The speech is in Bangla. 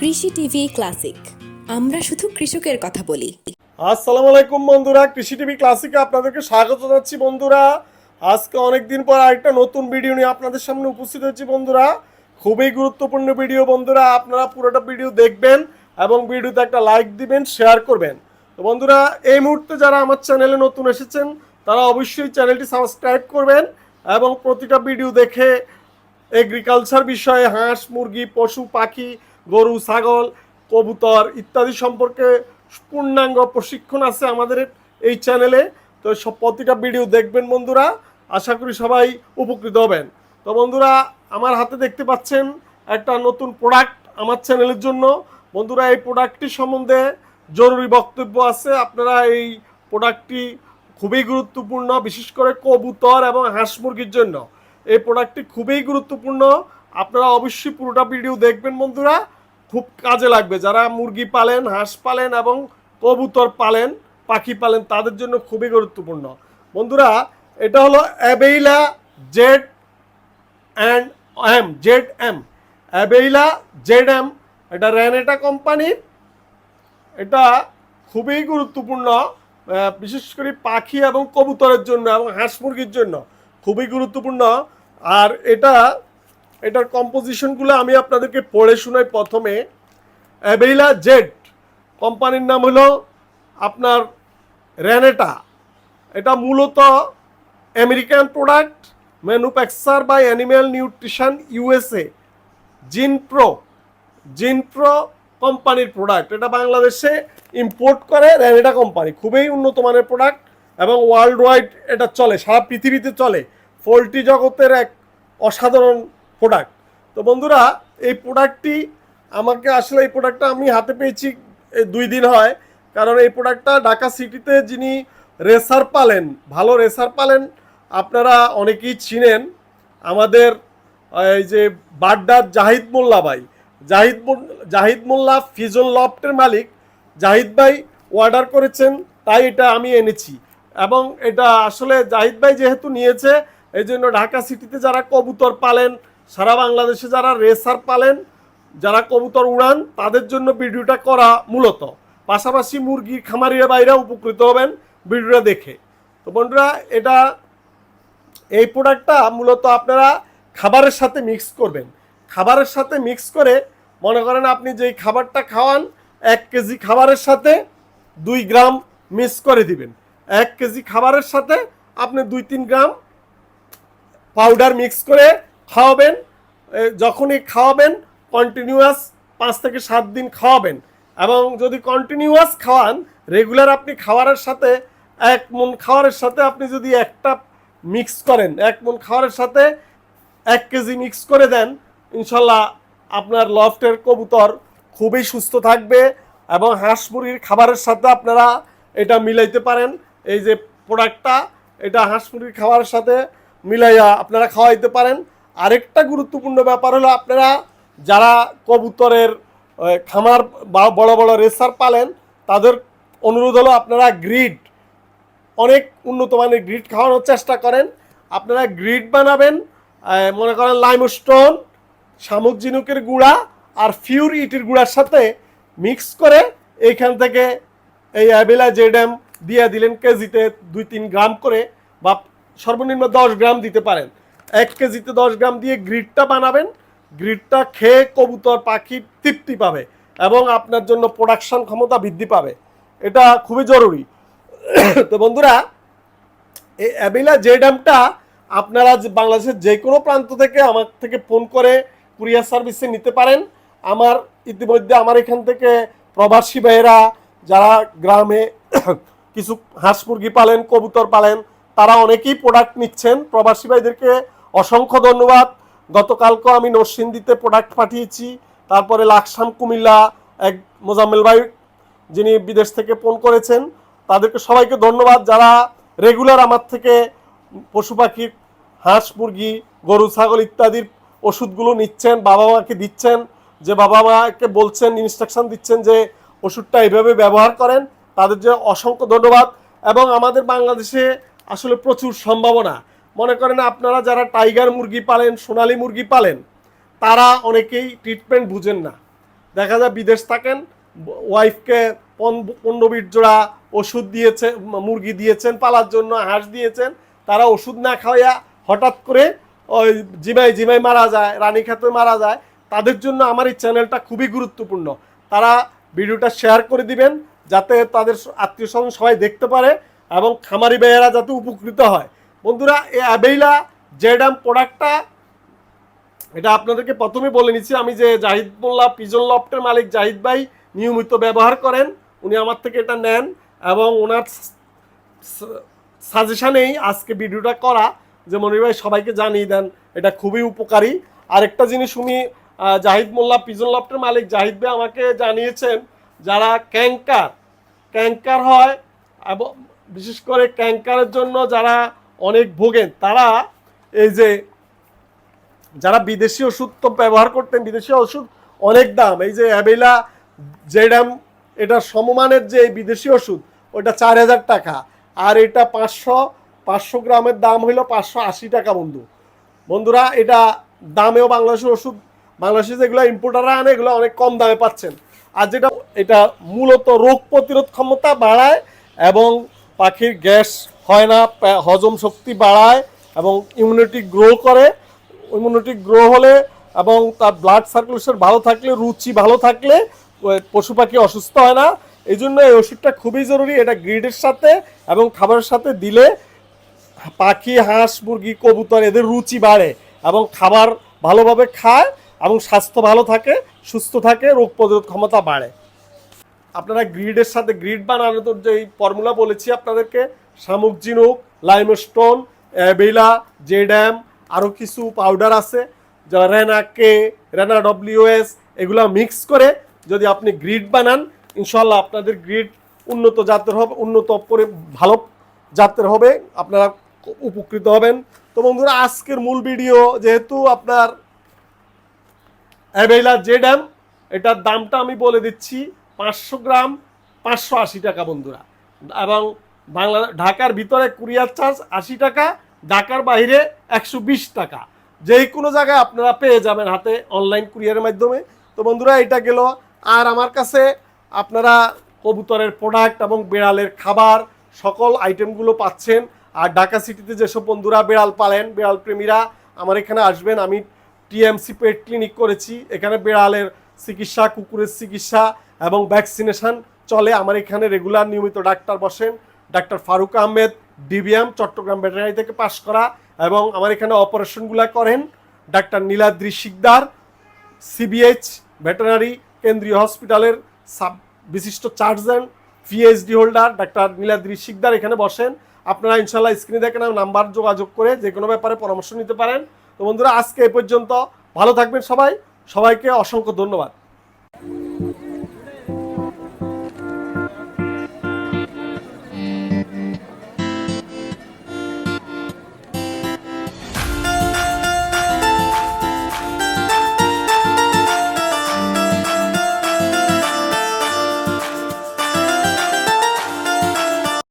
কৃষি টিভি ক্লাসিক। আমরা শুধু কৃষকের কথা বলি। আসসালামু আলাইকুম বন্ধুরা, কৃষি টিভি ক্লাসিকে আপনাদেরকে স্বাগত জানাচ্ছি বন্ধুরা। আজকে অনেকদিন পর আরেকটা নতুন ভিডিও নিয়ে আপনাদের সামনে উপস্থিত হয়েছি বন্ধুরা। খুবই গুরুত্বপূর্ণ ভিডিও বন্ধুরা, আপনারা পুরোটা ভিডিও দেখবেন এবং ভিডিওতে একটা লাইক দিবেন, শেয়ার করবেন। তো বন্ধুরা, এই মুহূর্তে যারা আমার চ্যানেলে নতুন এসেছেন, তারা অবশ্যই চ্যানেলটি সাবস্ক্রাইব করবেন এবং প্রতিটা ভিডিও দেখে এগ্রিকালচার বিষয়ে হাঁস, মুরগি, পশু, পাখি গরু, ছাগল, কবুতর ইত্যাদি সম্পর্কে পূর্ণাঙ্গ প্রশিক্ষণ আছে আমাদের এই চ্যানেলে। তো সব প্রতিটা ভিডিও দেখবেন বন্ধুরা। আশা করি সবাই উপকৃত হবেন। তো বন্ধুরা, আমার হাতে দেখতে পাচ্ছেন একটা নতুন প্রোডাক্ট আমার চ্যানেলের জন্য। বন্ধুরা, এই প্রোডাক্টটি সম্বন্ধে জরুরি বক্তব্য আছে। আপনারা এই প্রোডাক্টটি খুবই গুরুত্বপূর্ণ, বিশেষ করে কবুতর এবং হাঁস মুরগির জন্য। এই প্রোডাক্টটি খুবই গুরুত্বপূর্ণ। আপনারা অবশ্যই পুরোটা ভিডিও দেখবেন বন্ধুরা। খুব কাজে লাগবে। যারা মুরগি পালেন, হাঁস পালেন এবং কবুতর পালেন, পাখি পালেন, তাদের জন্য খুবই গুরুত্বপূর্ণ। বন্ধুরা, এটা হলো Availa Z and M, Z M. Availa Z M, এটা র্যানেটা কোম্পানির এটা খুবই গুরুত্বপূর্ণ বিশেষ করে পাখি এবং কবুতরের জন্য এবং হাঁস মুরগির জন্য খুবই গুরুত্বপূর্ণ। আর এটা এটার কম্পোজিশনগুলো আমি আপনাদেরকে পড়ে শোনাই প্রথমে। অ্যাবেইলা জেড কোম্পানির নাম হলো আপনার র্যানেটা এটা মূলত American product manufacture by animal nutrition USA. Zinpro. Zinpro কোম্পানির প্রোডাক্ট। এটা বাংলাদেশে ইম্পোর্ট করে র্যানেটা কোম্পানি। খুবই উন্নত মানের প্রোডাক্ট এবং ওয়ার্ল্ড ওয়াইড এটা চলে, সারা পৃথিবীতে চলে। পোলট্রি জগতের এক অসাধারণ প্রোডাক্ট তো বন্ধুরা, এই প্রোডাক্টটি আমাকে আসলে এই প্রোডাক্টটা আমি হাতে পেয়েছি দুই দিন হয়। কারণ এই প্রোডাক্টটা ঢাকা সিটিতে যিনি রেসার পালেন, ভালো রেসার পালেন, আপনারা অনেকেই চিনেন। আমাদের এই যে বাড্ডার জাহিদ মোল্লা ভাই। জাহিদ জাহিদ মোল্লা ফিজল লফটের মালিক। জাহিদ ভাই অর্ডার করেছেন, তাই এটা আমি এনেছি। এবং এটা আসলে জাহিদ ভাই যেহেতু নিয়েছে, এই জন্য ঢাকা সিটিতে যারা কবুতর পালেন সারা বাংলাদেশে যারা রেসার পালেন, যারা কবুতর উড়ান, তাদের জন্য ভিডিওটা করা মূলত। পাশাপাশি মুরগির খামারিরা বাইরে উপকৃত হবেন ভিডিওটা দেখে। তো বন্ধুরা, এটা, এই প্রোডাক্টটা মূলত আপনারা খাবারের সাথে মিক্স করবেন। খাবারের সাথে মিক্স করে, মনে করেন আপনি যেই খাবারটা খাওয়ান, এক কেজি খাবারের সাথে দুই গ্রাম মিক্স করে দিবেন। এক কেজি খাবারের সাথে আপনি দুই তিন গ্রাম পাউডার মিক্স করে খাওয়াবেন যখনই খাওয়াবেন কন্টিনিউয়াস পাঁচ থেকে সাত দিন খাওয়াবেন। এবং যদি কন্টিনিউয়াস খাওয়ান রেগুলার আপনি খাবারের সাথে, এক মন খাওয়ারের সাথে আপনি যদি একটা মিক্স করেন, এক মন খাওয়ারের সাথে এক কেজি মিক্স করে দেন, ইনশাল্লাহ আপনার লফটের কবুতর খুবই সুস্থ থাকবে এবং হাঁস মুরগির খাবারের সাথে আপনারা এটা মিলাইতে পারেন। এই যে প্রোডাক্টটা এটা হাঁস মুরগির খাবারের সাথে মিলাইয়া আপনারা খাওয়াইতে পারেন। আরেকটা গুরুত্বপূর্ণ ব্যাপার হলো আপনারা যারা কবুতরের খামার বড় বড় রেসার পালেন, তাদের অনুরোধ হলো আপনারা গ্রিড, অনেক উন্নত মানের গ্রিড খাওয়ানোর চেষ্টা করেন। আপনারা গ্রিড বানাবেন মনে করেন লাইমস্টোন, শামুক ঝিনুকের গুঁড়া আর ফিউর ইটির গুঁড়ার সাথে মিক্স করে এইখান থেকে এই অ্যাবেলা জেডেম দিয়ে দিলেন কেজিতে দুই তিন গ্রাম করে বা সর্বনিম্ন দশ গ্রাম দিতে পারেন। এক কেজিতে দশ গ্রাম দিয়ে গ্রিডটা বানাবেন। গ্রিডটা খেয়ে কবুতর পাখি তৃপ্তি পাবে এবং আপনার জন্য প্রোডাকশন ক্ষমতা বৃদ্ধি পাবে। এটা খুবই জরুরি। তো বন্ধুরা, এই অ্যাবিলা যে ড্যামটা আপনারা বাংলাদেশের যে কোনো প্রান্ত থেকে আমার থেকে ফোন করে কুরিয়ার সার্ভিসে নিতে পারেন। আমার ইতিমধ্যে আমার এখান থেকে প্রবাসী ভাইয়েরা যারা গ্রামে কিছু হাঁস মুরগি পালেন, কবুতর পালেন, তারা অনেকেই প্রোডাক্ট নিচ্ছেন। প্রবাসী ভাইদেরকে অসংখ্য ধন্যবাদ। গতকালকেও আমি নরসিংদীতে প্রোডাক্ট পাঠিয়েছি। তারপরে লাকসাম কুমিল্লা এক মোজাম্মেল ভাই যিনি বিদেশ থেকে ফোন করেছেন, তাদেরকে সবাইকে ধন্যবাদ। যারা রেগুলার আমার থেকে পশু পাখি হাঁস, মুরগি, গরু, ছাগল ইত্যাদির ওষুধগুলো নিচ্ছেন, বাবা মাকে দিচ্ছেন, যে বাবা মাকে বলছেন ইনস্ট্রাকশন দিচ্ছেন যে ওষুধটা এইভাবে ব্যবহার করেন, তাদের যে অসংখ্য ধন্যবাদ। এবং আমাদের বাংলাদেশে আসলে প্রচুর সম্ভাবনা। মনে করেন আপনারা যারা টাইগার মুরগি পালেন, সোনালী মুরগি পালেন, তারা অনেকেই ট্রিটমেন্ট বুঝেন না। দেখা যায় বিদেশ থাকেন ওয়াইফকে পনেরো বিট জোড়া ওষুধ দিয়েছে, মুরগি দিয়েছেন পালার জন্য, হাঁস দিয়েছেন, তারা ওষুধ না খাওয়া হঠাৎ করে ওই জিমাই জিমাই মারা যায়, রানী খাতে মারা যায়, তাদের জন্য আমার এই চ্যানেলটা খুবই গুরুত্বপূর্ণ। তারা ভিডিওটা শেয়ার করে দিবেন, যাতে তাদের আত্মীয় স্বজন সবাই দেখতে পারে এবং খামারি ভাইয়েরা যাতে উপকৃত হয়। বন্ধুরা, এই অ্যাবেইলা জেডাম প্রোডাক্টটা এটা আপনাদেরকে প্রথমে বলে নিচ্ছি। আমি যে জাহিদ মোল্লা, পিজন লফটের মালিক জাহিদ ভাই নিয়মিত ব্যবহার করেন, উনি আমার থেকে এটা নেন এবং ওনার সাজেশানেই আজকে ভিডিওটা করা। যে মনির ভাই সবাইকে জানিয়ে দেন, এটা খুবই উপকারী। আরেকটা জিনিস উনি জাহিদ মোল্লা, পিজন লফটের মালিক জাহিদ ভাই আমাকে জানিয়েছেন, যারা ক্যাঙ্কার ক্যাঙ্কার হয়, এবং বিশেষ করে ক্যাঙ্কারের জন্য যারা অনেক ভোগেন। তারা এই যে যারা বিদেশি ওষুধ তো ব্যবহার করতেন, বিদেশি ওষুধ অনেক দাম। এই যে অ্যাবেলা, জেডাম, এটা সমমানের যে বিদেশি ওষুধ, ওটা চার হাজার টাকা। আর এটা পাঁচশো পাঁচশো গ্রামের দাম হইল পাঁচশো আশি টাকা বন্ধু। বন্ধুরা, এটা দামেও বাংলাদেশের ওষুধ, বাংলাদেশে যেগুলো ইম্পোর্টাররা আনে, এগুলো অনেক কম দামে পাচ্ছেন। আর যেটা, এটা মূলত রোগ প্রতিরোধ ক্ষমতা বাড়ায় এবং পাখির গ্যাস হয় না হজম শক্তি বাড়ায় এবং ইমিউনিটি গ্রো করে। ইমিউনিটি গ্রো হলে এবং তার ব্লাড সার্কুলেশন ভালো থাকলে, রুচি ভালো থাকলে পশু পাখি অসুস্থ হয় না। এই জন্য এই ওষুধটা খুবই জরুরি, এটা গ্রিডের সাথে এবং খাবারের সাথে দিলে পাখি, হাঁস, মুরগি, কবুতর এদের রুচি বাড়ে এবং খাবার ভালোভাবে খায় এবং স্বাস্থ্য ভালো থাকে, সুস্থ থাকে, রোগ প্রতিরোধ ক্ষমতা বাড়ে। আপনারা গ্রিডের সাথে, গ্রিড বানানোর যে ফর্মুলা বলেছি আপনাদেরকে শামুক জিনুক লাইমস্টোন বেলা জেড্যাম আরও কিছু পাউডার আছে, যা রেনা কে, রেনা ডব্লিউএস এগুলো মিক্স করে যদি আপনি গ্রিড বানান ইনশাল্লাহ আপনাদের গ্রিড উন্নত জাতের হবে, উন্নত করে ভালো জাতের হবে, আপনারা উপকৃত হবেন। তো বন্ধুরা, আজকের মূল ভিডিও যেহেতু আপনার অ্যাভেলা জেডাম, এটার দামটা আমি বলে দিচ্ছি পাঁচশো গ্রাম, পাঁচশো আশি টাকা বন্ধুরা। এবং বাংলা ঢাকার ভিতরে কুরিয়ার চার্জ আশি টাকা, ঢাকার বাইরে একশো বিশ টাকা। যেই কোনো জায়গায় আপনারা পেয়ে যাবেন হাতে অনলাইন কুরিয়ারের মাধ্যমে। তো বন্ধুরা, এটা গেল। আর আমার কাছে আপনারা কবুতরের প্রোডাক্ট এবং বিড়ালের খাবার সকল আইটেমগুলো পাচ্ছেন। আর ঢাকা সিটিতে যেসব বন্ধুরা বিড়াল পালেন, বিড়াল প্রেমীরা, আমার এখানে আসবেন। আমি টিএমসি পেট ক্লিনিক করেছি। এখানে বিড়ালের চিকিৎসা, কুকুরের চিকিৎসা এবং ভ্যাকসিনেশন চলে। আমার এখানে রেগুলার নিয়মিত ডাক্তার বসেন। Doctor Faruk Ahmed, DVM, Chattogram veterinary থেকে পাশ করা এবং আমার এখানে অপারেশনগুলো করেন doctor Niladri Sikdar, CBH veterinary, কেন্দ্রীয় হসপিটালের সাব বিশিষ্ট surgeon, PhD holder doctor Niladri Sikdar এখানে বসেন। আপনারা ইনশাল্লাহ স্ক্রিনে দেখেন নাম্বার যোগাযোগ করে যে কোনো ব্যাপারে পরামর্শ নিতে পারেন। তো বন্ধুরা, আজকে এ পর্যন্ত ভালো থাকবেন সবাই। সবাইকে অসংখ্য ধন্যবাদ।